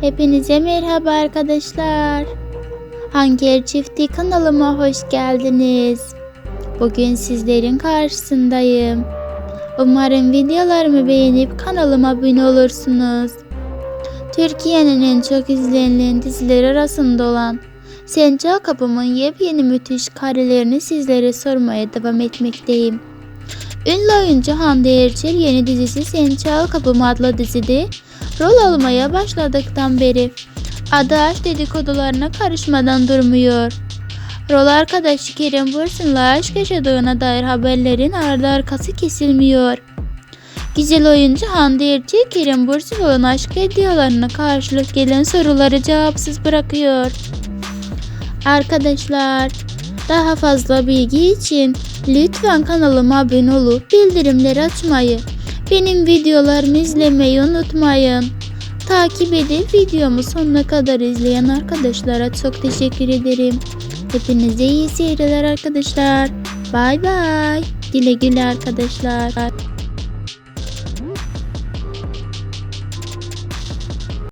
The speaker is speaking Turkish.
Hepinize merhaba arkadaşlar. Hanker Çifti kanalıma hoş geldiniz. Bugün sizlerin karşısındayım. Umarım videolarımı beğenip kanalıma abone olursunuz. Türkiye'nin en çok izlenilen dizileri arasında olan Sen Çal Kapım'ın yepyeni müthiş karelerini sizlere sormaya devam etmekteyim. Ünlü oyuncu Hande Erçel yeni dizisi Sen Çal Kapım adlı dizide rol almaya başladıktan beri adı aşk dedikodularına karışmadan durmuyor. Rol arkadaşı Kerem Bürsin'le aşk yaşadığına dair haberlerin ardı arkası kesilmiyor. Güzel oyuncu Hande Erçel Kerem olan aşk iddialarına karşılık gelen soruları cevapsız bırakıyor. Arkadaşlar daha fazla bilgi için lütfen kanalıma abone olup bildirimleri açmayı, benim videolarımı izlemeyi unutmayın. Takip edip videomu sonuna kadar izleyen arkadaşlara çok teşekkür ederim. Hepinize iyi seyirler arkadaşlar. Bay bay. Güle güle arkadaşlar.